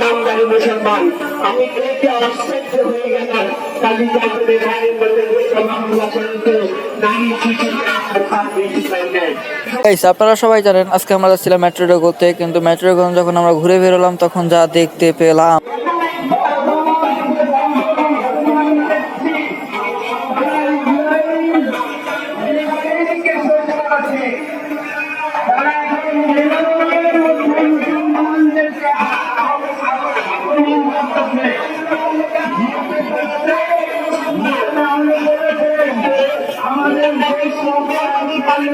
নামদারি মুসলমান। আমি হয়ে গেলাম। আপনারা সবাই জানেন, আজকে আমরা যাচ্ছিলাম মেট্রো করতে কিন্তু মেট্রো যখন আমরা ঘুরে বেরোলাম, তখন যা দেখতে পেলাম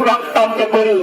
ধাক্কা মারি করি